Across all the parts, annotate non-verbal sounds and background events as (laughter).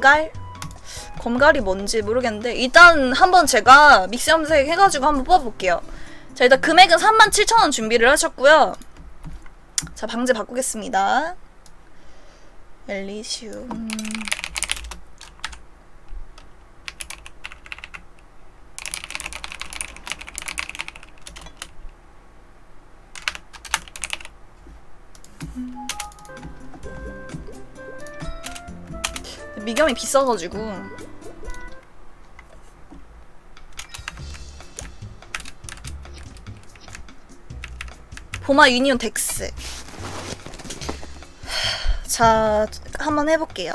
검갈? 검갈이 뭔지 모르겠는데 일단 한번 제가 믹스 염색 해가지고 한번 뽑아볼게요. 자 일단 금액은 37,000원 준비를 하셨고요. 자 방제 바꾸겠습니다. 엘리시움 미겸이 비싸가지고. 보마 유니온 덱스. 자 한번 해볼게요.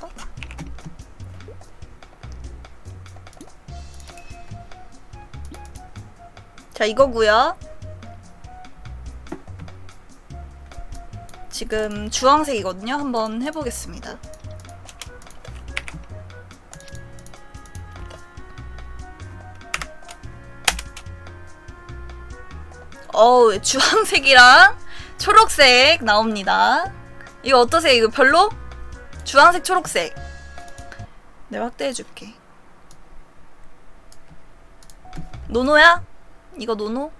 자 이거고요. 지금 주황색이거든요. 한번 해보겠습니다 어우 주황색이랑 초록색 나옵니다. 이거 어떠세요? 이거 별로? 주황색 초록색. 내가 확대해줄게. 노노야? 이거 노노?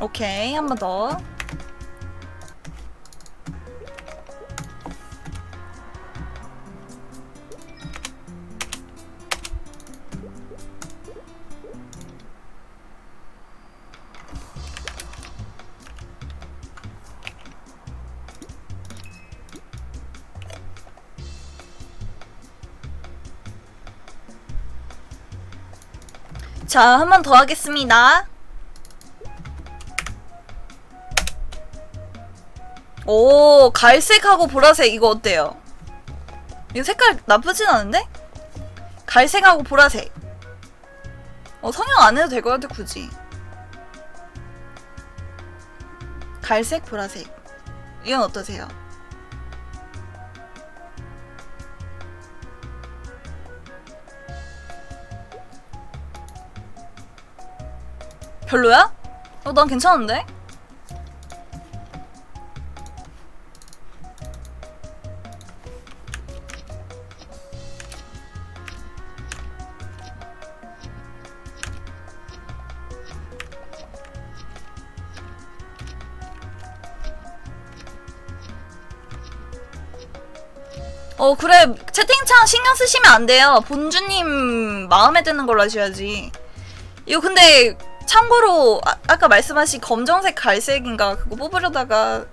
오케이 한 번 더. 자, 한 번 더 하겠습니다. 오, 갈색하고 보라색 이거 어때요? 이거 색깔 나쁘진 않은데? 갈색하고 보라색. 어, 성형 안 해도 될 것 같아, 굳이. 갈색, 보라색. 이건 어떠세요? 별로야? 어, 난 괜찮은데? 어 그래 채팅창 신경 쓰시면 안 돼요 본주님 마음에 드는 걸로 하셔야지 이거 근데 참고로 아, 아까 말씀하신 검정색 갈색인가 그거 뽑으려다가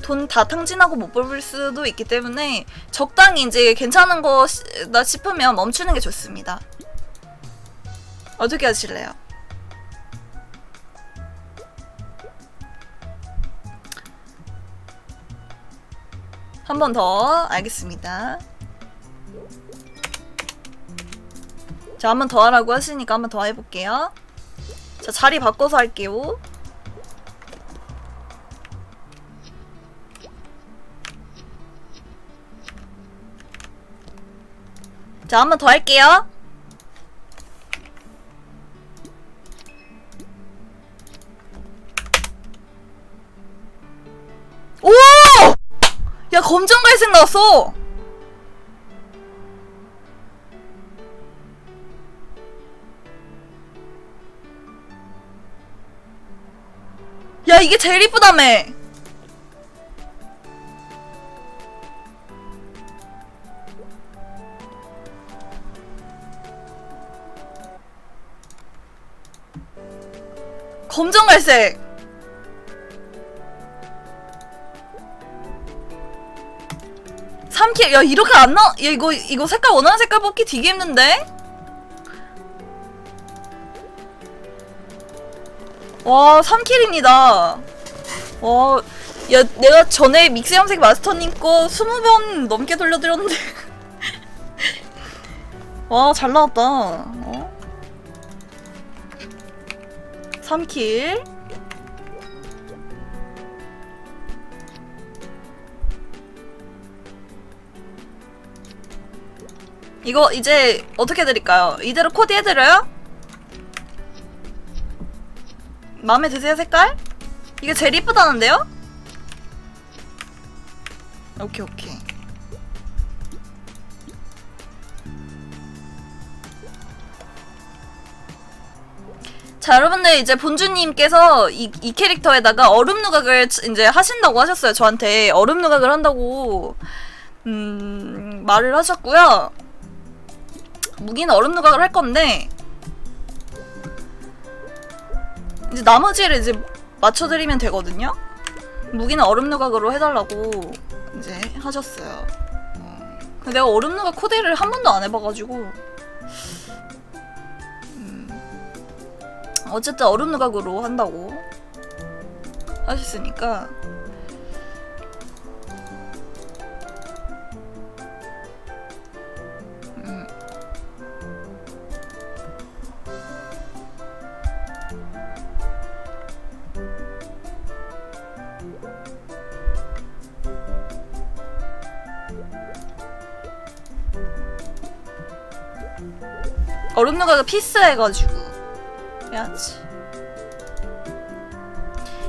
돈 다 탕진하고 못 뽑을 수도 있기 때문에 적당히 이제 괜찮은 거다 싶으면 멈추는 게 좋습니다 어떻게 하실래요? 한 번 더 알겠습니다. 자, 한 번 더 하라고 하시니까 한 번 더 해볼게요. 자, 자리 바꿔서 할게요. 자, 한 번 더 할게요. 오! 야 검정 갈색 나왔어. 야 이게 제일 이쁘다며. 검정 갈색. 삼킬야 이렇게 안 나? 야 이거 이거 색깔 원하는 색깔 뽑기 되게 힘든데? 와 3킬입니다 와, 야 내가 전에 믹스 염색 마스터님 거 20번 넘게 돌려드렸는데 (laughs) 와 잘 나왔다 어? 3킬 이거 이제 어떻게 해드릴까요? 이대로 코디 해드려요? 마음에 드세요 색깔? 이게 제일 이쁘다는데요? 오케이 오케이 자 여러분들 이제 본주님께서 이, 이 캐릭터에다가 얼음 누각을 치- 이제 하신다고 하셨어요 저한테 얼음 누각을 한다고 음 말을 하셨고요 무기는 얼음 누각을 할 건데 이제 나머지를 이제 맞춰드리면 되거든요. 무기는 얼음 누각으로 해달라고 이제 하셨어요. 어. 근데 내가 얼음 누각 코디를 한 번도 안 해봐가지고. 어쨌든 얼음 누각으로 한다고 하셨으니까 얼음 누각을 피스해가지고 해야지.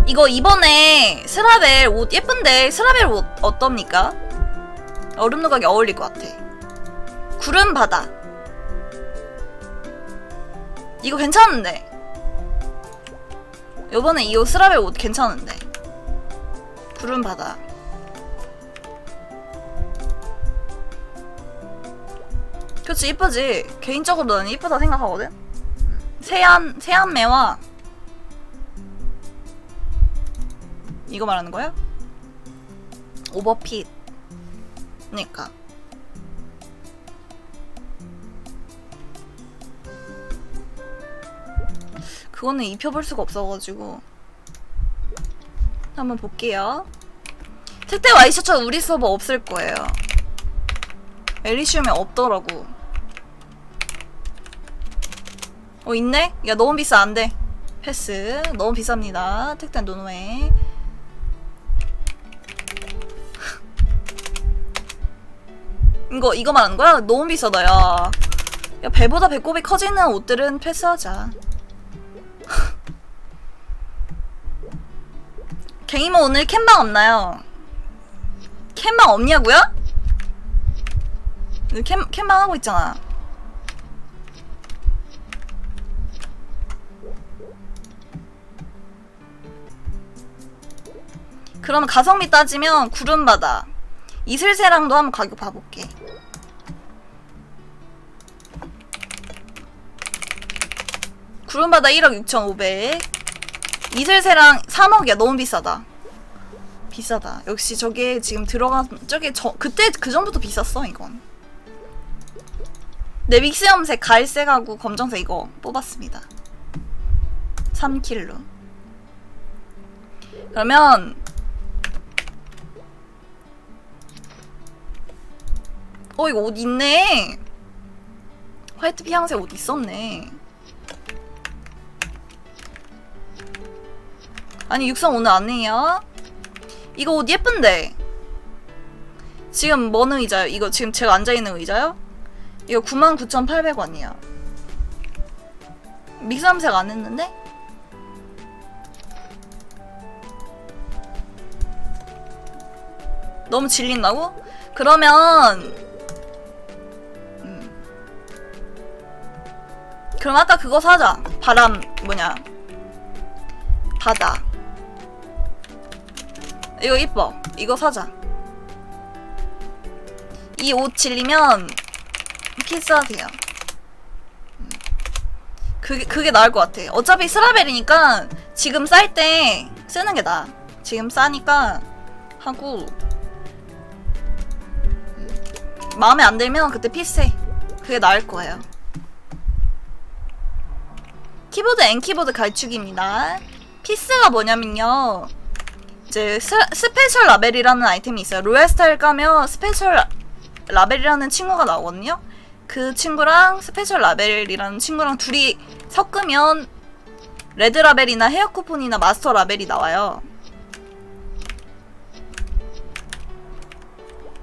이거 이번에 스라벨 옷 예쁜데 스라벨 옷 어떻습니까? 얼음 누각이 어울릴 것 같아. 구름 바다. 이거 괜찮은데. 요번에 이 옷 스라벨 옷 괜찮은데. 구름 바다. 그치 이쁘지. 개인적으로 나는 이쁘다 생각하거든. 세안 세안매와 이거 말하는 거야? 오버핏. 그니까. 그거는 입혀볼 수가 없어가지고 한번 볼게요. 특대 와이셔츠 우리 서버 없을 거예요. 엘리시움에 없더라고. 어 있네? 야 너무 비싸 안돼 패스 너무 비쌉니다 특대 노노에 (laughs) 이거 이거 말하는 거야? 너무 비싸다 야. 야 배보다 배꼽이 커지는 옷들은 패스하자. (laughs) 갱이모 오늘 캠방 없나요? 캠방 없냐고요? 캠 캠방 하고 있잖아. 그러면 가성비 따지면 구름바다. 이슬새랑도 한번 가격 봐볼게. 구름바다 1억 6,500 이슬새랑 3억이야. 너무 비싸다. 비싸다. 역시 저게 지금 들어간 저게 저 그때 그 전부터 비쌌어 이건. 네 믹스 염색 갈색하고 검정색 이거 뽑았습니다. 3킬로. 그러면 어 이거 옷 있네 화이트 피앙새 옷 있었네 아니 육성 오늘 안 해요? 이거 옷 예쁜데 지금 뭐는 의자요? 이거 지금 제가 앉아있는 의자요? 이거 99,800원이야 믹스 염색 안 했는데? 너무 질린다고? 그러면 그럼 아까 그거 사자. 바람 뭐냐. 바다. 이거 이뻐. 이거 사자. 이 옷 질리면 키스하세요. 음. 그게, 그게 나을 것 같아. 어차피 스라벨이니까 지금 쌀 때 쓰는 게 나아. 지금 싸니까 하고. 마음에 안 들면 그때 피스해. 그게 나을 거예요. 키보드 N 키보드 갈축입니다. 피스가 뭐냐면요. 이제 스, 스페셜 라벨이라는 아이템이 있어요. 로얄 스타일 까면 스페셜 라벨이라는 친구가 나오거든요. 그 친구랑 스페셜 라벨이라는 친구랑 둘이 섞으면 레드 라벨이나 헤어 쿠폰이나 마스터 라벨이 나와요.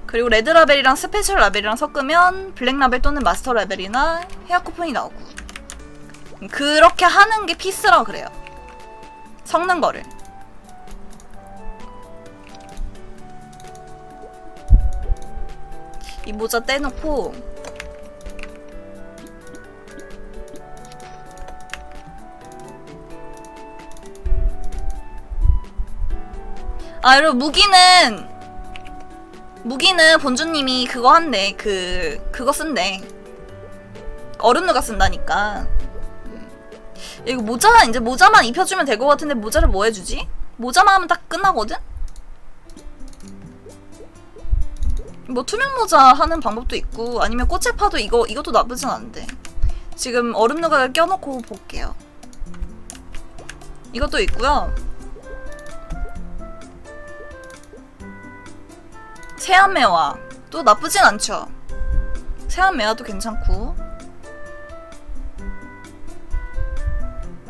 그리고 레드 라벨이랑 스페셜 라벨이랑 섞으면 블랙 라벨 또는 마스터 라벨이나 헤어 쿠폰이 나오고 그렇게 하는 게 피스라 그래요. 섞는 거를. 이 모자 떼놓고 아 여러분 무기는 무기는 본주님이 그거 한대 그 그거 쓴대 어른누가 쓴다니까 이거 모자 이제 모자만 입혀주면 될 것 같은데 모자를 뭐 해주지? 모자만 하면 딱 끝나거든? 뭐 투명 모자 하는 방법도 있고 아니면 꽃에 파도 이거 이것도 나쁘진 않은데 지금 얼음 누각을 껴놓고 볼게요. 이것도 있고요. 세안매화 또 나쁘진 않죠. 세안매화도 괜찮고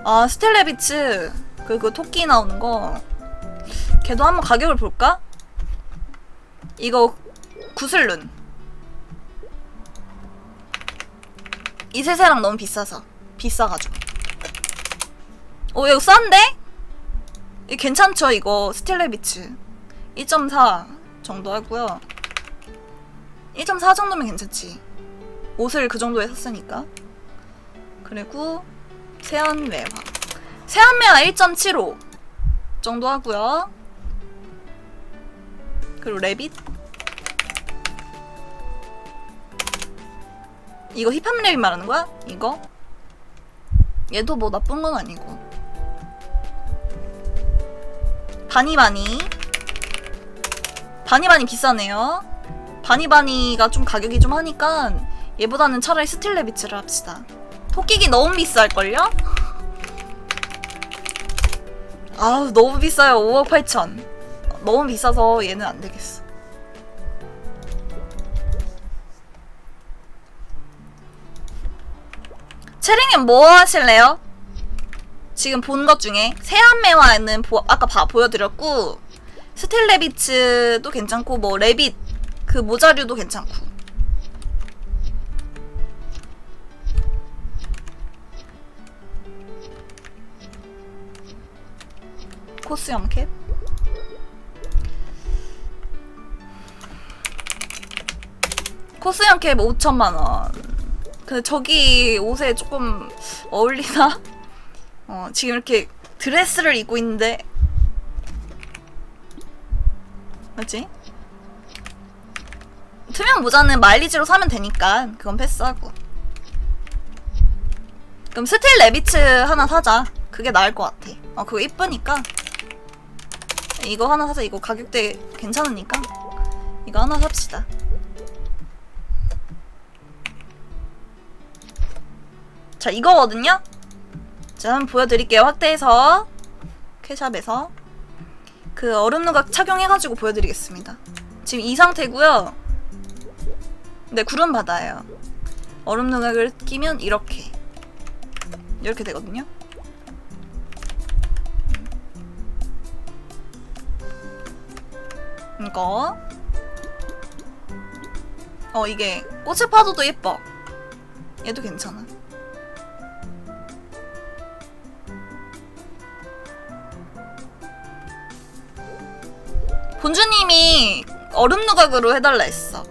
아 스텔레비츠 그그 토끼 나오는 거. 걔도 한번 가격을 볼까? 이거 구슬룬 이세세랑 너무 비싸서 비싸가지고. 오 이거 싼데? 이 괜찮죠 이거? 스텔레비츠. 2.4 정도 하고요. 1.4 정도면 괜찮지. 옷을 그 정도에 샀으니까. 그리고 세안매화 세안매화 1.75 정도 하고요 그리고 레빗 이거 힙합 랩이 말하는 거야? 이거? 얘도 뭐 나쁜 건 아니고. 바니바니. 바니바니 비싸네요. 바니바니가 좀 가격이 좀 하니까 얘보다는 차라리 스틸레비츠를 합시다. 토끼기 너무 비쌀걸요? 아우 너무 비싸요. 5억 8천. 너무 비싸서 얘는 안 되겠어. 체링님 뭐 하실래요? 지금 본 것 중에 세안매화는 보, 아까 봐, 보여드렸고 스틸레비츠도 괜찮고 뭐 레빗 그 모자류도 괜찮고 코스염 캡 코스 염 캡 5천만 원. 그 저기 옷에 조금 어울리나? (laughs) 어, 지금 이렇게 드레스를 입고 있는데 맞지? 투명 모자는 마일리지로 사면 되니까 그건 패스하고 그럼 스틸 레비츠 하나 사자 그게 나을 것 같아 어 그거 이쁘니까 이거 하나 사자 이거 가격대 괜찮으니까 이거 하나 삽시다. 자 이거거든요? 자 한번 보여드릴게요. 확대해서. 캐샵에서. 그 얼음 누각 착용해가지고 보여드리겠습니다. 지금 이 상태고요. 네 구름 바다예요. 얼음 누각을 끼면 이렇게. 이렇게 되거든요 이거 어 이게 꽃의 파도도 예뻐 얘도 괜찮아 본주님이 얼음 누각으로 해달라 했어.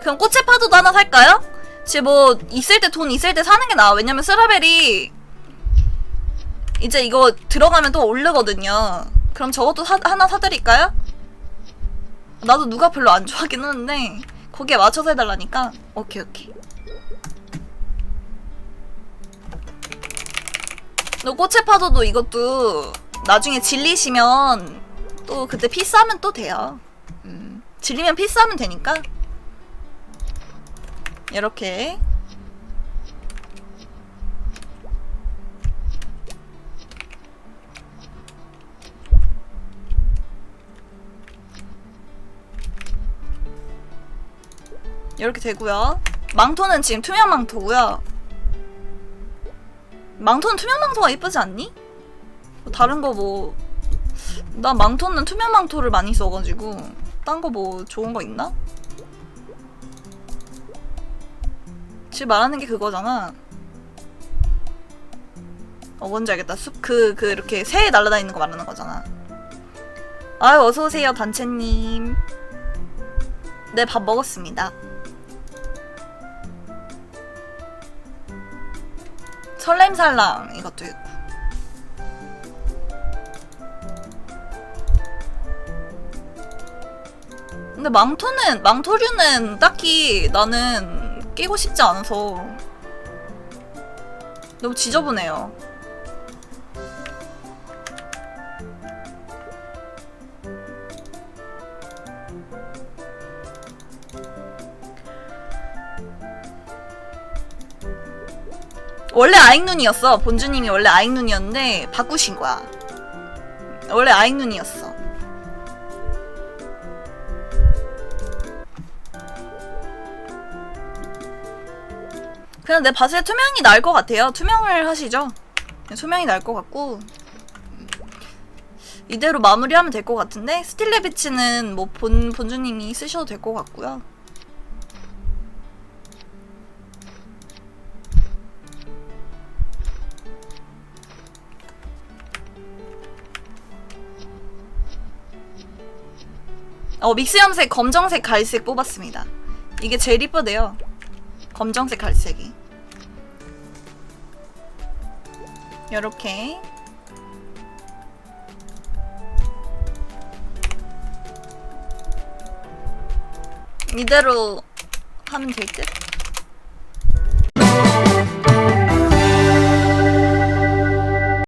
그럼 꽃의 파도도 하나 살까요? 지금 뭐 있을 때 돈 있을 때 사는 게 나아. 왜냐면 스라벨이 이제 이거 들어가면 또 오르거든요. 그럼 저것도 사, 하나 사드릴까요? 나도 누가 별로 안 좋아하긴 하는데 거기에 맞춰서 해달라니까. 오케이 오케이. 너 꽃의 파도도 이것도 나중에 질리시면 또 그때 피스하면 또 돼요. 음, 질리면 피스하면 되니까. 이렇게 이렇게 되고요. 망토는 지금 투명 망토고요. 망토는 투명 망토가 예쁘지 않니? 뭐 다른 거 뭐 나 망토는 투명 망토를 많이 써가지고 딴 거 뭐 좋은 거 있나? 지금 말하는 게 그거잖아. 어 뭔지 알겠다. 숲 그 그 이렇게 새 날아다니는 거 말하는 거잖아. 아유 어서 오세요 단체님. 네 밥 먹었습니다. 설렘살랑 이것도 있고. 근데 망토는 망토류는 딱히 나는 끼고 싶지 않아서 너무 지저분해요. 원래 아잉눈이었어. 본주님이 원래 아잉눈이었는데 바꾸신 거야. 원래 아잉눈이었어. 그냥 내때 투명이 나을 것 같아요. 투명을 하시죠. 투명이 나을 것 같고 이대로 마무리하면 될 것 같은데 스틸레비치는 뭐 본 본주님이 쓰셔도 될 것 같고요. 어 믹스 염색 검정색 갈색 뽑았습니다. 이게 제일 이쁘대요. 검정색 갈색이. 요렇게 이대로 하면 될 듯?